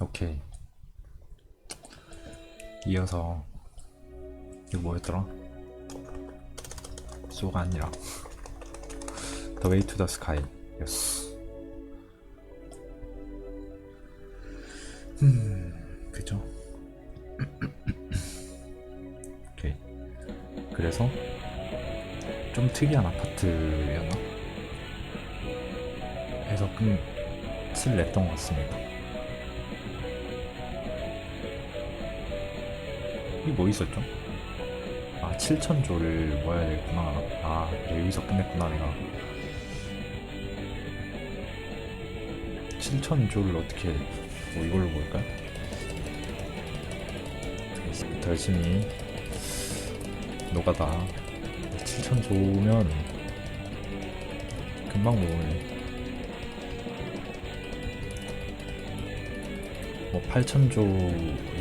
오케이. 이어서 이거 뭐였더라? 소가 아니라 The Way to the Sky 였어. 음, 그죠? 그래서 좀 특이한 아파트였나? 해서 끝을 냈던 것 같습니다. 이게 뭐 있었죠? 아, 7천조를 모아야 되겠구나. 아, 그래, 여기서 끝냈구나, 내가. 7천조를 어떻게, 뭐, 이걸로? 부터 열심히, 노가다. 7천조면, 금방 모으네. 뭐 8천조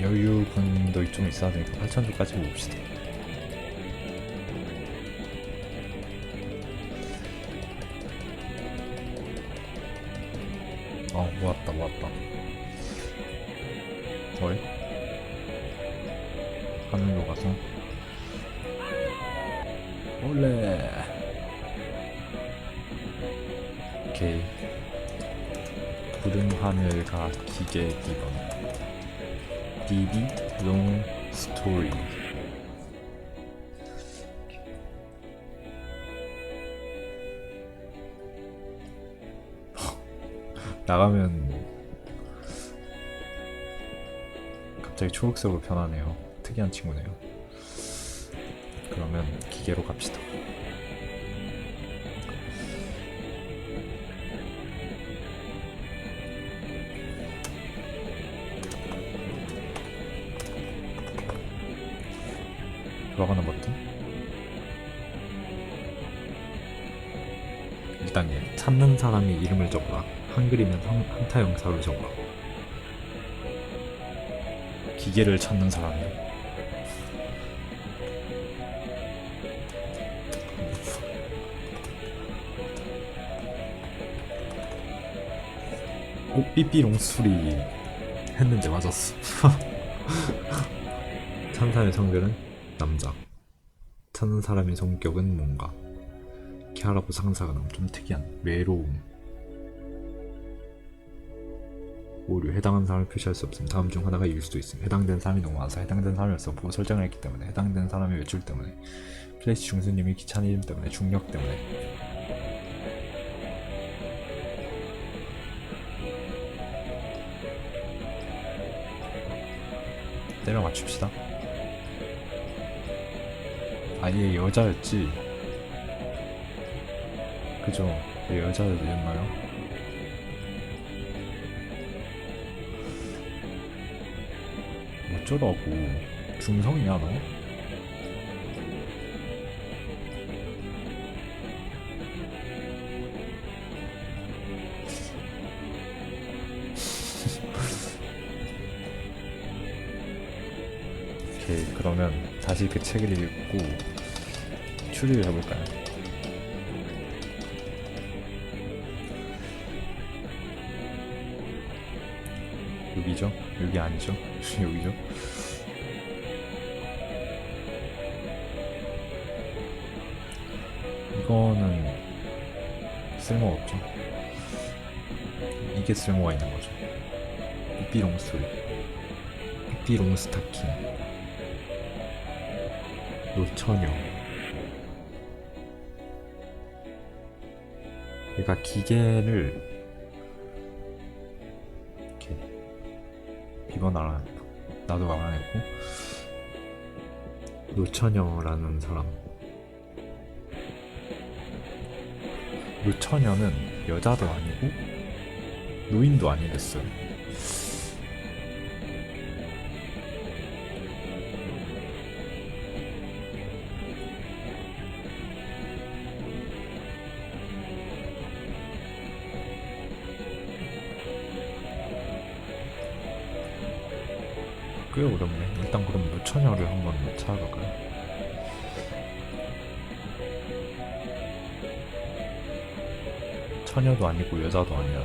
여유분도 좀 있어야 되니까 8천조까지 모읍시다. 어 모았다 모았다. 뭐 하늘과 기계 기본 DB 롱 스토리. 나가면 갑자기 초록색으로 변하네요. 특이한 친구네요. 그러면 기계로 갑시다 돌아가는 버튼? 일단 예, 찾는 사람의 이름을 적어라. 한글이면 한, 한타 영사로 적어라. 기계를 찾는 사람이요 오 삐삐롱 소리 했는데 맞았어. 찬사의 성별은 남자. 찾는 사람의 성격은 뭔가. 키아라고 상사가 좀 특이한 외로움. 오류 해당하는 사람을 표시할 수 없음. 다음 중 하나가 이길 수도 있음. 해당된 사람이 너무 많아서 해당된 사람이었어 보고 설정을 했기 때문에 해당된 사람의 외출 때문에 플래시 중수님이 귀찮은 이름 때문에 중력 때문에 때려 맞춥시다. 아예 여자였지. 그죠? 얘 여자였나요? 어쩌라고 중성이야 너? 오케이 그러면 다시 그 책을 읽고 추리를 해볼까요? 여기죠? 여기 아니죠? 여기죠? 이거는 쓸모가 없죠. 이게 쓸모가 있는 거죠. 삐삐 롱 스토리. 삐삐 롱 스타킹. 노처녀. 얘가 기계를 이렇게 비번 알아냈고 나도 알아냈고 노처녀라는 사람. 노처녀는 여자도 아니고 노인도 아니랬어요 꽤 어렵네. 일단 그럼 노천열을 한번 찾아볼까요? 처녀도 아니고 여자도 아니야.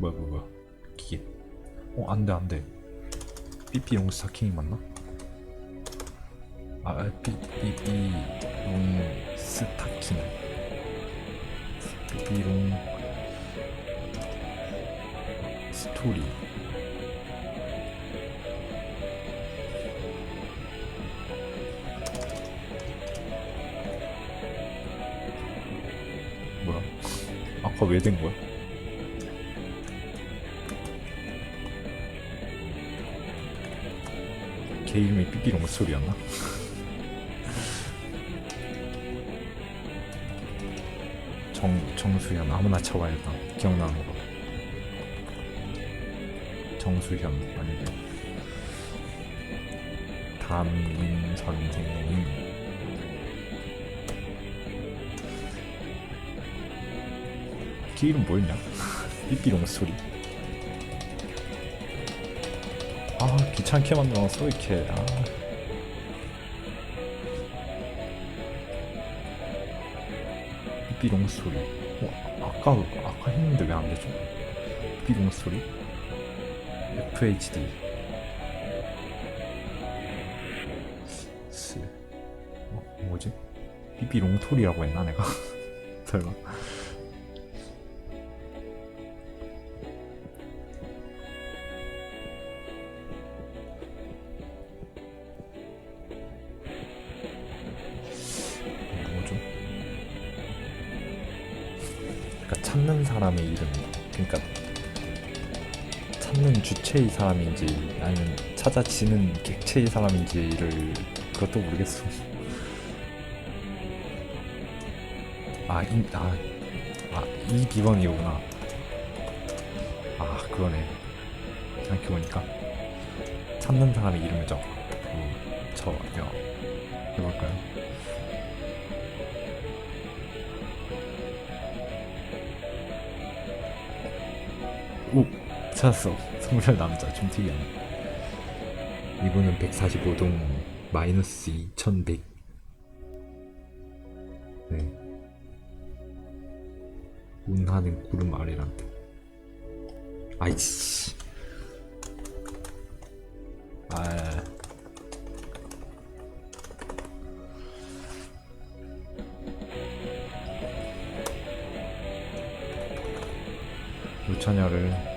뭐야 뭐야 뭐야 기계 어 안돼 안돼 삐삐 용 스타킹이 맞나? 아 삐삐삐용 스타킹 삐삐 용 스토리 뭐야? 아까 왜 된 거야? 걔 이름이 삐삐롱 소리였나? 정 정수현 아무나 쳐봐 일단 기억나는 거. 정수현 아니면 담임 선생님. 걔 이름 뭐였냐? 삐삐롱 소리. 아 귀찮게 만들어놨어 이렇게. 아. 삐삐롱 소리. 어, 아까 아까 했는데 왜 안 되죠? 삐삐롱 소리. FHD. 스. 어, 뭐지? 삐삐롱 톨이라고 했나 내가? 설마. 찾는 사람의 이름. 그러니까 찾는 주체의 사람인지 아니면 찾아지는 객체의 사람인지를 그것도 모르겠어. 아, 이, 아, 아, 이 비번이구나. 아, 그러네. 생각해보니까 찾는 사람의 이름을 적어. 그, 저, 여. 찾았어. 성별 남자. 좀 특이하네. 이분은 145동 마이너스 2100. 네. 운하는 구름 아래란데. 아이씨. 아. 노처녀를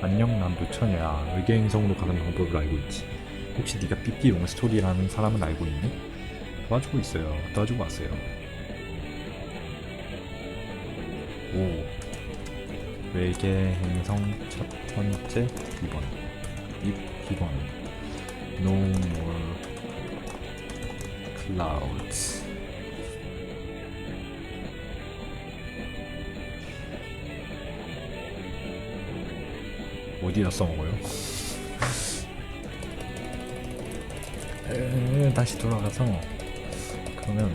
안녕 난 노처녀야. 외계행성으로 가는 방법을 알고 있지. 혹시 네가 삐삐 롱 스토리라는 사람을 알고 있니? 도와주고 있어요. 도와주고 왔어요. 오. 외계행성 첫 번째 비번 이 비번 No more clouds 어디다 써먹어요? 에, 다시 돌아가서 그러면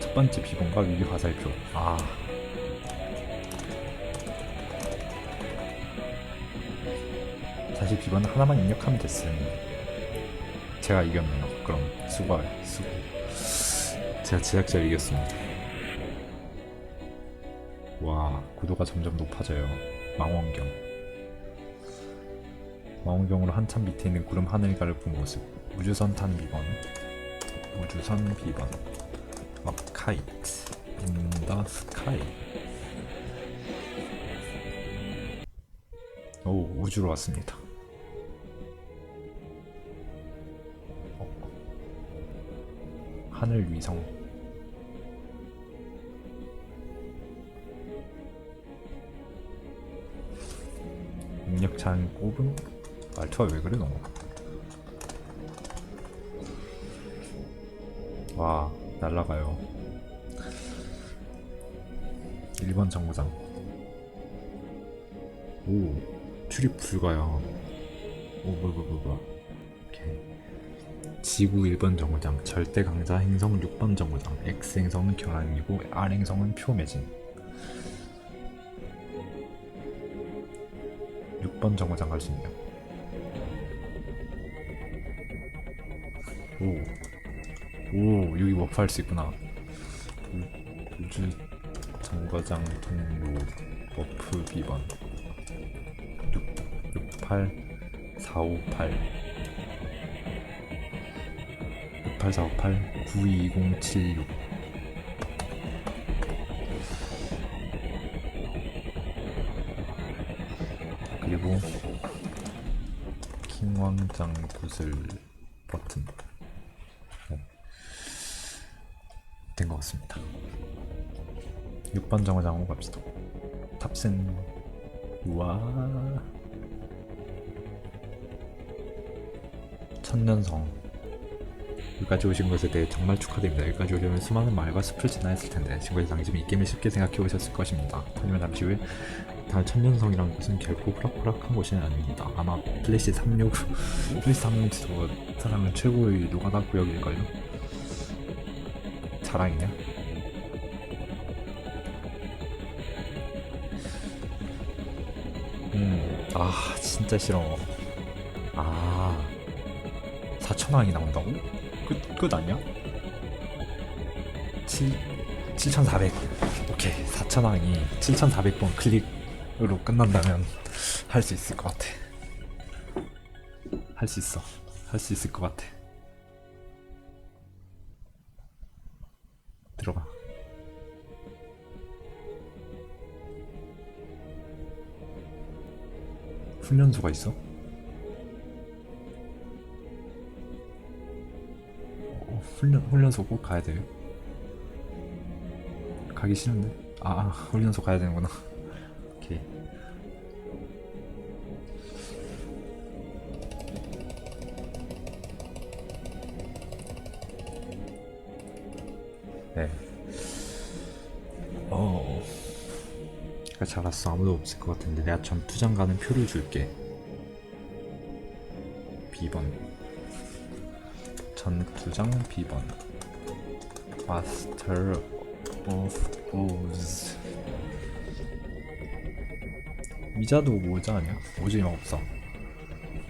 첫 번째 비번과 위기 화살표. 아. 사실 비번 하나만 입력하면 됐음. 제가 이겼네요. 그럼 수고 수고. 제가 제작자를 이겼습니다 와 구도가 점점 높아져요. 망원경. 망원경으로 한참 밑에 있는 구름 하늘가를 본 모습. 우주선 탄 비번 우주선 비번 kite in the sky 오 우주로 왔습니다. 어. 하늘 위성 능력찬 꼽은 말투가 왜 그래 너? 와 날라가요. 1번 정거장. 오 출입 불가야 오 뭐야 뭐야 뭐야 지구 1번 정거장 절대 강자 행성 6번 정거장 X 행성은 결항이고 R 행성은 표매진 번 정거장 갈 수 있네요 오, 오 여기 워프할 수 있구나. 돌- 돌주 정거장 통로 워프 비번. 6, 8 458 68458 92076 그리고 킹왕짱 구슬 버튼 네. 된것 같습니다 6번 정거장으로 갑시다 탑승 우와 천년성 여기까지 오신 것에 대해 정말 축하드립니다. 여기까지 오려면 수많은 말과 숲을 지나야 했을 텐데 지금까지 당신은 이 게임을 쉽게 생각해 오셨을 것입니다. 하지만 잠시 후에 단 천년성이란 곳은 결코 호락호락한 곳이 아닙니다. 아마 플래시 36, 플래시 36에서 사람은 최고의 노가다 구역일걸요? 자랑이냐? 음, 아 진짜 싫어. 아 4천왕이 나온다고? 끝, 끝 아니야? 7, 7400 오케이 4천왕이 7400번 클릭 으로 끝난다면 할 수 있을 것 같아 할 수 있어 할 수 있을 것 같아 들어가 훈련소가 있어? 어, 훈련 훈련소 꼭 가야 돼요? 가기 싫은데? 아, 아 훈련소 가야 되는구나. 네. 어. 잘 왔어. 아무도 없을 것 같은데 내가 전 투장 가는 표를 줄게. B번. 전 투장 B번 Master of Oz 위자도 모자 아니야? 오즈이 없어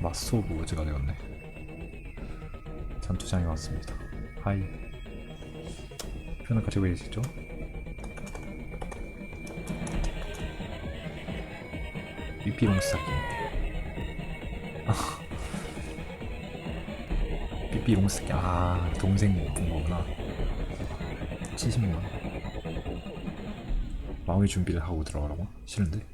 마스터 오브 오즈가 되었네 전투장에 왔습니다 하이 표는 가지고 계시죠? 삐삐롱 스타킹 삐삐롱 스타킹 아 동생 본 거구나 70만 마음의 준비를 하고 들어가라고? 싫은데?